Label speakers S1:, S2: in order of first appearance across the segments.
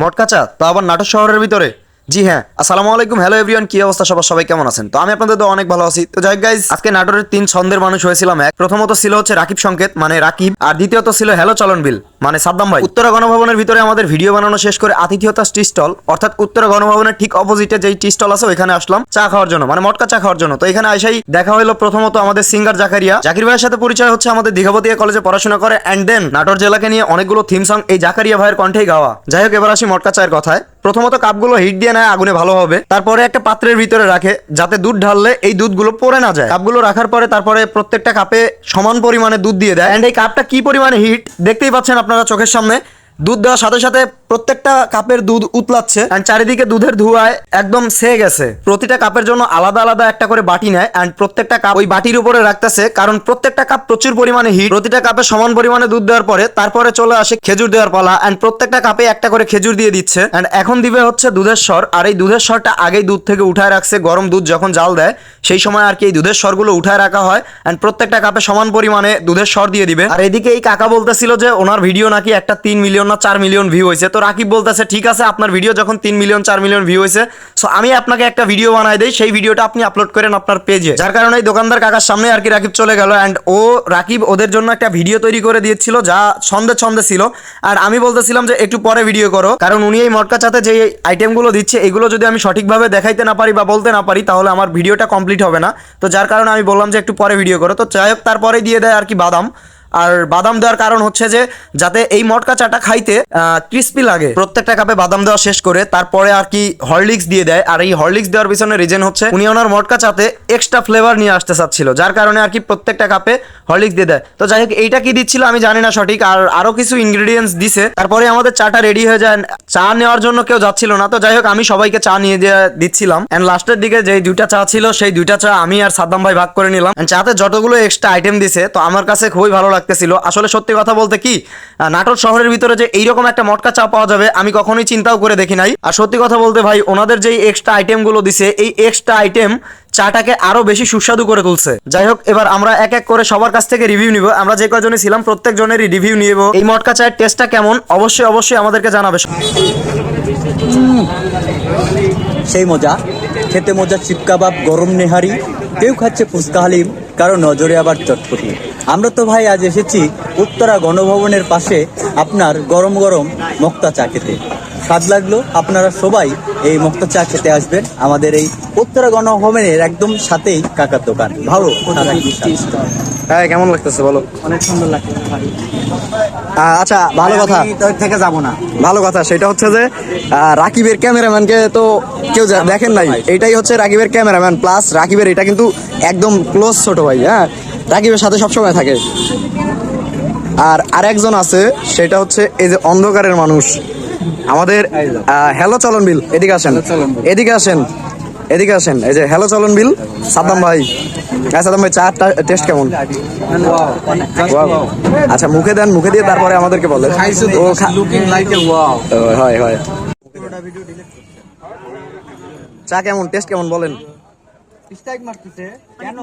S1: মটকাচা তো আবার নাটক শহরের ভিতরে? জি হ্যাঁ আসসালামু আলাইকুম, হ্যালো এভরিওয়ান, কি অবস্থা? সবার সবাই কেমন আছেন? তো আমি আপনাদের তো অনেক ভালো আছি। তো যাই গাইজ আজকে নাটোরের তিন ছন্দের মানুষ হয়েছিলাম এক। প্রথমত ছিল হচ্ছে রাকিব সংকেত মানে রাকিব, আর দ্বিতীয়ত ছিল হ্যালো চলন বিল। মানে সাদ্দাম ভাই। উত্তরা গণভবনের ভিতরে আমাদের ভিডিও বানানো শেষ করে আতিথিয়তা টি স্টল, অর্থাৎ উত্তরা গণভবনের ঠিক অপোজিটে যেই টি স্টল আছে, ওইখানে আসলাম চা খাওয়ার জন্য মানে মটকা চা খাওয়ার জন্য। তো এখানে আইসাই দেখা হলো প্রথমত আমাদের সিঙ্গার জাকারিয়া। জাকির ভাইয়ের সাথে পরিচয় হচ্ছে আমাদের দীঘাপতিয়া কলেজে পড়াশোনা করে অ্যান্ড দেন নাটোর জেলাকে নিয়ে অনেকগুলো থিম সং এই জাকারিয়া ভাইয়ের কণ্ঠেই গাওয়া। যাই হোক, এবার আসি মটকা চায়ের কথায়। প্রথমত কাপগুলো হিট দিয়ে নেয়, আগুনে ভালো হবে। তারপরে একটা পাত্রের ভিতরে রাখে, যাতে দুধ ঢাললে এই দুধগুলো পড়ে না যায়। কাপগুলো রাখার পরে তারপরে প্রত্যেকটা কাপে সমান পরিমাণে দুধ দিয়ে দেয়। অ্যান্ড এই কাপটা কি পরিমাণে হিট দেখতেই পাচ্ছেন আপনারা চোখের সামনে দুধ দেওয়ার সাথে সাথে প্রত্যেকটা কাপের দুধ উতলাচ্ছে অ্যান্ড চারিদিকে দুধের ধোঁয়ায় একদম সেয়ে গেছে। প্রতিটা কাপের জন্য আলাদা আলাদা একটা করে বাটি নেয় অ্যান্ড প্রত্যেকটা কাপ ওই বাটির উপরে রাখতেছে কারণ প্রত্যেকটা কাপ প্রচুর পরিমাণে হিট প্রতিটা কাপে সমান পরিমাণে দুধ দেওয়ার পরে তারপরে চলে আসে খেজুর দেওয়ার পালা অ্যান্ড প্রত্যেকটা কাপে একটা করে খেজুর দিয়ে দিচ্ছে অ্যান্ড এখন দিবে হচ্ছে দুধের স্বর আর এই দুধের স্বরটা আগেই দুধ থেকে উঠায় রাখছে, গরম দুধ যখন জাল দেয়, সেই সময় আর কি এই দুধের স্বরগুলো উঠায় রাখা হয় অ্যান্ড প্রত্যেকটা কাপে সমান পরিমাণে দুধের স্বর দিয়ে দিবে। আর এদিকে এই কাকা বলতেছিল যে ওনার ভিডিও নাকি একটা তিন মিলিয়ন না চার মিলিয়ন ভিউ হয়েছে। তো রাকিব বলতেছে, ঠিক আছে, আপনার ভিডিও যখন তিন মিলিয়ন চার মিলিয়ন ভিউ হয়েছে সো আমি আপনাকে একটা ভিডিও বানাই দেই, সেই ভিডিওটা আপনি আপলোড করেন আপনার পেজে যার কারণে এই দোকানদার কাকার সামনে আর কি রাকিব চলে গেল অ্যান্ড ও, রাকিব ওদের জন্য একটা ভিডিও তৈরি করে দিয়েছিল, যা ছন্দে ছন্দে ছিল। আর আমি বলতেছিলাম যে, একটু পরে ভিডিও করো। কারণ উনি এই মটকা চাতে যে আইটেমগুলো দিচ্ছে, এগুলো যদি আমি সঠিকভাবে দেখাইতে না পারি বা বলতে না পারি, তাহলে আমার ভিডিওটা কমপ্লিট হবে না। তো যার কারণে আমি বললাম যে, একটু পরে ভিডিও করো। তো যাই হোক তারপরে দিয়ে দেয় আর কি বাদাম। আর বাদাম দেওয়ার কারণ হচ্ছে যে, যাতে এই মটকা চাটা খাইতে ক্রিস্পি লাগে। প্রত্যেকটা কাপে বাদাম দেওয়া শেষ করে, তারপরে আর কি হরলিক্স দিয়ে দেয়। আর এই হরলিক্স দেওয়ার পিছনে রিজন হচ্ছে, উনি ওনার মটকা চাতে এক্সট্রা ফ্লেভার নিয়ে আসতে চাচ্ছিল, যার কারণে আর কি প্রত্যেকটা কাপে হরলিক্স দিয়ে দেয়। তো যাই হোক, এইটা কি দিচ্ছিল আমি জানি না সঠিক, আর আরও কিছু ইনগ্রিডিয়েন্টস দিছে। তারপরে আমাদের চাটা রেডি হয়ে যায় চা নেওয়ার জন্য কেউ যাচ্ছিল না। তো যাই হোক, আমি সবাইকে চা নিয়ে দিচ্ছিলাম। এন্ড লাস্টের দিকে যে দুইটা চা ছিল, সেই দুইটা চা আমি আর সাদ্দাম ভাই ভাগ করে নিলাম। চাতে যতগুলো এক্সট্রা আইটেম দিছে, তো আমার কাছে খুবই ভালো লাগতেছিল। আসলে সত্যি কথা বলতে কি নাটোর শহরের ভিতরে যে এইরকম একটা মটকা চা পাওয়া যাবে, আমি কখনোই চিন্তাও করে দেখি নাই। আর সত্যি কথা বলতে ভাই, ওনাদের যেই এক্সট্রা আইটেমগুলো দিছে, এই এক্সট্রা আইটেম চাটাকে আরও বেশি সুস্বাদু করে তুলছে। যাই হোক, এবার আমরা এক এক করে সবার কাছ থেকে রিভিউ নিব। আমরা যে কয়জনে ছিলাম প্রত্যেক জনেরই রিভিউ নিব। এই মটকা চায়ের টেস্টটা কেমন? অবশ্যই অবশ্যই আমাদেরকে জানাবে।
S2: সেই মজা। খেতে মজা চিপ কাবাব, গরম নেহারি। কেউ খাচ্ছে ফুচকা হালিম, কারও নজরে আবার চটপটি। আমরা তো ভাই আজ এসেছি উত্তরা গণভবনের পাশে আপনার গরম গরম মক্তা চা খেতে। স্বাদ লাগল, আপনারা সবাই এই মক্তা চা খেতে আসবেন। আমাদের এই উত্তরা গণভবনের একদম সাথেই কাকার দোকান। ভালো
S1: হ্যাঁ কেমন লাগতেছে বলো?
S2: অনেক সুন্দর ভাই।
S1: আচ্ছা ভালো কথা।
S2: থেকে যাব না।
S1: ভালো কথা সেটা হচ্ছে যে রাকিবের ক্যামেরাম্যানকে তো কেউ দেখেন নাই। এটাই হচ্ছে রাকিবের ক্যামেরাম্যান প্লাস রাকিবের এটা কিন্তু একদম ক্লোজ ছোট ভাই হ্যাঁ? রাকিবের সাথে সবসময় থাকে। আর আরেকজন আছে সেটা হচ্ছে এই যে অন্ধকারের মানুষ। আমাদের হ্যালো চলন বিল এদিকে আসেন। এদিকে আসেন। এদিকে আসেন এই যে হ্যালো চলন বিল সাদ্দাম ভাই। হ্যাঁ সাদ্দাম ভাই চা টেস্ট কেমন? আচ্ছা মুখে দেন মুখে দিয়ে তারপরে আমাদেরকে বলে ও, হয় হয়। চা কেমন টেস্ট কেমন বলেন?
S2: স্ট্রাইক মারতেছে কেন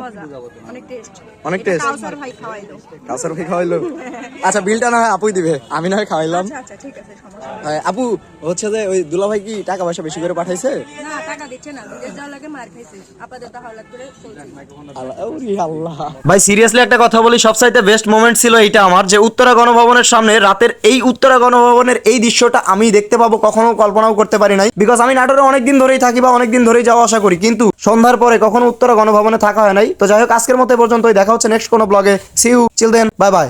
S3: অনেক টেস্ট
S1: অনেক টেস্ট
S3: কাউসার ভাই খাওয়াইলো।
S1: কাউসার ভাই খাওয়াইলো? আচ্ছা বিলটা না হয় আপুই দিবে আমি না হয় খাওয়াইলাম।
S3: আচ্ছা আচ্ছা ঠিক আছে সমস্যা
S1: হ্যাঁ, আপু হচ্ছে যে ওই দুলা ভাই কি টাকা পয়সা বেশি করে পাঠাইছে?
S3: না টাকা দিচ্ছে না বিদেশ যাওয়ার লাগে মার খাইছে। আপাতত হাওলাত করে চলছে।
S1: আল্লাহ ভাই সিরিয়াসলি একটা কথা বলি সবচাইতে বেস্ট মোমেন্ট ছিল এইটা আমার যে উত্তরা গণভবনের সামনে রাতের এই উত্তরা গণভবনের এই দৃশ্যটা আমি দেখতে পাবো কখনো কল্পনাও করতে পারি নাই। বিকজ আমি নাটোরে অনেকদিন ধরেই থাকি বা অনেকদিন ধরেই যাওয়া আসা করি কিন্তু সন্ধ্যার পরে কখনো উত্তরা গণভবনে থাকা হয় নাই। তো যাই হোক, আজকের মতো পর্যন্তই। দেখা হচ্ছে নেক্সট কোনো ব্লগে see you chill then bye bye